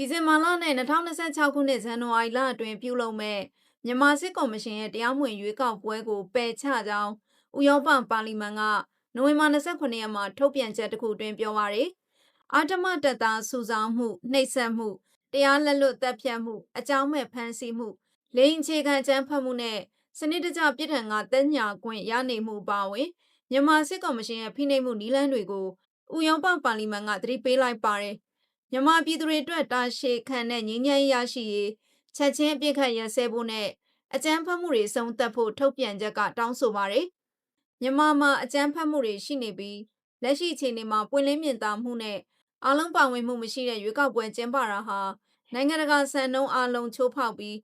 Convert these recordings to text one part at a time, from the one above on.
ဒီဇင်ဘာလနဲ့2026ခုနှစ်ဇန်နဝါရီလအတွင်းပြုလုပ်မဲ့မြန်မာစစ်ကော်မရှင်ရဲ့တရားမဝင်ရွေးကောက်ပွဲကိုပယ်ချကြောင်းဥရောပပါလီမန်ကနိုဝင်ဘာ29ရက်မှာထုတ်ပြန်ချက်တစ်ခုတွင်ပြောပါရယ်အာတမတက်သားစုဆောင်မှုနှိပ်စက်မှုတရားလက်လွတ်တပ်ဖြတ်မှုအကြောင်းမဲ့ဖမ်းဆီးမှုလိင်အခြေခံကြမ်းဖက်မှုနဲ့စနစ်တကျပြစ်ဒဏ်ကတက်ညာခွင့်ရနေမှုပါဝင်မြန်မာစစ်ကော်မရှင်ရဲ့ဖိနှိပ်မှုနီးလန်းတွေကိုဥရောပပါလီမန်ကသတိပေးလိုက်ပါတယ် မြန်မာပြည်သူတွေအတွက်တာရှည်ခံတဲ့ငြိမ်းချမ်းရေးရရှိရေးချက်ချင်းအပြစ်ခတ်ရန်ဆဲဖို့နဲ့အကြမ်းဖက်မှုတွေဆုံးသက်ဖို့ထုတ်ပြန်ချက်ကတောင်းဆိုပါတယ်မြန်မာမှာအကြမ်းဖက်မှုတွေရှိနေပြီးလက်ရှိအခြေအနေမှာပွင့်လင်းမြင်သာမှုနဲ့အားလုံးပါဝင်မှုမရှိတဲ့ရွေးကောက်ပွဲကျင်းပတာဟာနိုင်ငံတကာစံနှုန်းအားလုံးချိုးဖောက်ပြီး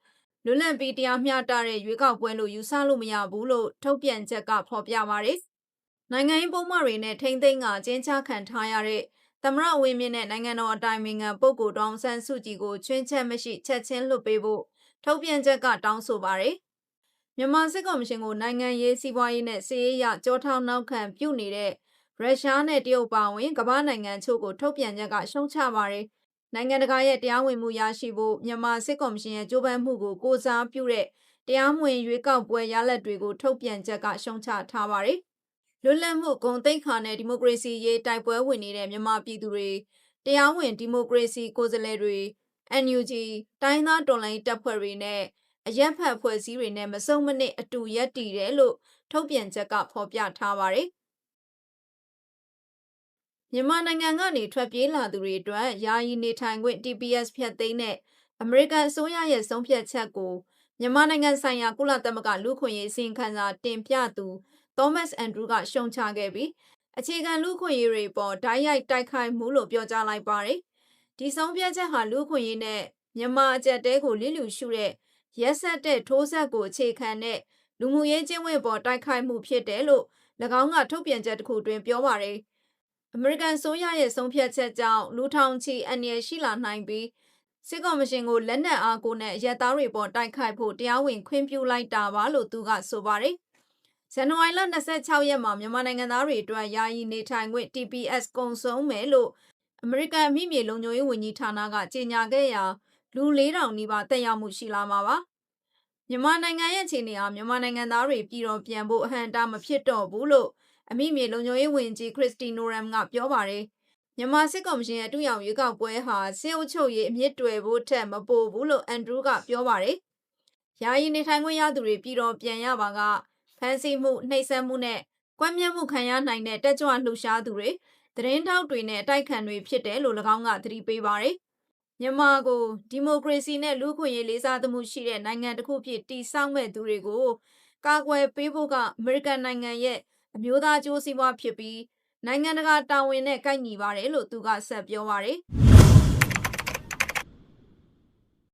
လွတ်လပ်ပြီးတရားမျှတတဲ့ရွေးကောက်ပွဲလို့ယူဆလို့မရဘူးလို့ထုတ်ပြန်ချက်ကဖော်ပြပါတယ်။နိုင်ငံရေးပုံမှန်တွေနဲ့ထိမ့်သိမ်းကကျင်းချခံထားရတဲ့ သမရဝင်းမြင့်နဲ့နိုင်ငံတော်အတိုင်ပင်ခံပုဂ္ဂိုလ်တောင်ဆန်းစုကြည်ကိုချွင်းချက်မရှိချက်ချင်းလွတ်ပေးဖို့ထုတ်ပြန်ချက်ကတောင်းဆိုပါတယ်။မြန်မာစစ်ကော်မရှင်ကိုနိုင်ငံရေးစီးပွားရေးနဲ့စီးရေးရကြောထောက်နောက်ခံပြုနေတဲ့ရုရှားနဲ့တရုတ်ပါဝင်ကမ္ဘာနိုင်ငံချို့ကိုထုတ်ပြန်ချက်ကရှုံချပါတယ်။နိုင်ငံတကာရဲ့တရားဝင်မှုရရှိဖို့မြန်မာစစ်ကော်မရှင်ရဲ့ကြိုးပမ်းမှုကိုကိုစားပြုတဲ့တရားမဝင်ရွေးကောက်ပွဲရလဒ်တွေကိုထုတ်ပြန်ချက်ကရှုံချထားပါတယ်။ လွတ်လပ်မှုဂုံတိတ်ခါနဲ့ဒီမိုကရေစီရေးတိုက်ပွဲဝင်နေတဲ့မြန်မာပြည်သူတွေတရားဝင်ဒီမိုကရေစီကိုယ်စားလှယ်တွေ NUG တိုင်းသားတော်လှန်ရေးတပ်ဖွဲ့တွေနဲ့အရက်ဖတ်ဖွဲ့စည်းတွေနဲ့မစုံမနစ်အတူရက်တည်တယ်လို့ထုတ်ပြန်ချက်ကဖော်ပြထားပါတယ်။မြန်မာနိုင်ငံကနေထွက်ပြေးလာသူတွေအတွက်ယာယီနေထိုင်ခွင့် TPS ဖြတ်သိမ်းတဲ့အမေရိကန်အစိုးရရဲ့ဆုံးဖြတ်ချက်ကိုမြန်မာနိုင်ငံဆိုင်ရာကုလသမဂ္ဂလူ့ခွင့်ရေးအစီရင်ခံစာတင်ပြသူ Thomas Andrew ကရှုံချခဲ့ပြီးအခြေခံလူ့ခွင့်ရေးတွေပေါ်ဓာတ်ရိုက်တိုက်ခိုက်မှုလို့ပြောကြားလိုက်ပါတယ်။ဒီဆုံးဖြတ်ချက်ဟာလူ့ခွင့်ရေးနဲ့မြန်မာအကြက်တဲကိုလစ်လျူရှုတဲ့ရက်ဆက်တဲ့ထိုးဆက်ကိုအခြေခံတဲ့လူမှုရေးကျင့်ဝတ်ပေါ်တိုက်ခိုက်မှုဖြစ်တယ်လို့၎င်းကထုတ်ပြန်ချက်တစ်ခုတွင်ပြောပါတယ်။အမေရိကန်ဆိုရရဲ့ဆုံးဖြတ်ချက်ကြောင့်လူထောင်ချီအန္တရာယ်ရှိလာနိုင်ပြီးစစ်ကော်မရှင်ကိုလက်နက်အားကိုနဲ့ရက်သားတွေပေါ်တိုက်ခိုက်ဖို့တရားဝင်ခွင့်ပြုလိုက်တာပါလို့သူကဆိုပါတယ်။ ဇန်နဝါရီလ26ရက်မှာမြန်မာနိုင်ငံသားတွေအတွက်ယာယီနေထိုင်ခွင့် TPS ကုံဆုံးမယ်လို့အမေရိကန်အမိမြေလုံခြုံရေးဝန်ကြီးဌာနကကြေညာခဲ့ရာလူ4000နီးပါးတက်ရောက်မှုရှိလာမှာပါမြန်မာနိုင်ငံရဲ့အခြေအနေဟာမြန်မာနိုင်ငံသားတွေပြည်တော်ပြန်ဖို့အဟံတားမဖြစ်တော့ဘူးလို့အမိမြေလုံခြုံရေးဝန်ကြီးခရစ်စတီနိုရမ်ကပြောပါတယ်မြန်မာစစ်ကော်မရှင်ရဲ့တူရောင်ရွေးကောက်ပွဲဟာစစ်အုပ်ချုပ်ရေးအမြင့်တွယ်ဖို့ထက်မပိုဘူးလို့အန်ဒရူးကပြောပါတယ်ယာယီနေထိုင်ခွင့်ရသူတွေပြည်တော်ပြန်ရပါကဖ မ်းဆီးမှုနှိပ်စက်မှုနဲ့ကွမ်းမြတ်မှုခံရနိုင်တဲ့တက်ကြွလှူရှားသူတွေသတင်းထောက်တွေနဲ့အတိုက်ခံတွေဖြစ်တယ်လို့၎င်းကသတိပေးပါတယ်။မြန်မာကိုဒီမိုကရေစီနဲ့လူ့ခွင့်ရေးလေးစားသမှုရှိတဲ့နိုင်ငံတစ်ခုဖြစ်တည်ဆောက်မဲ့သူတွေကိုကာကွယ်ပေးဖို့ကအမေရိကန်နိုင်ငံရဲ့အမျိုးသားကြိုးစည်းပွားဖြစ်ပြီးနိုင်ငံတကာတာဝန်နဲ့ကိုက်ညီပါတယ်လို့သူကဆက်ပြောပါတယ်။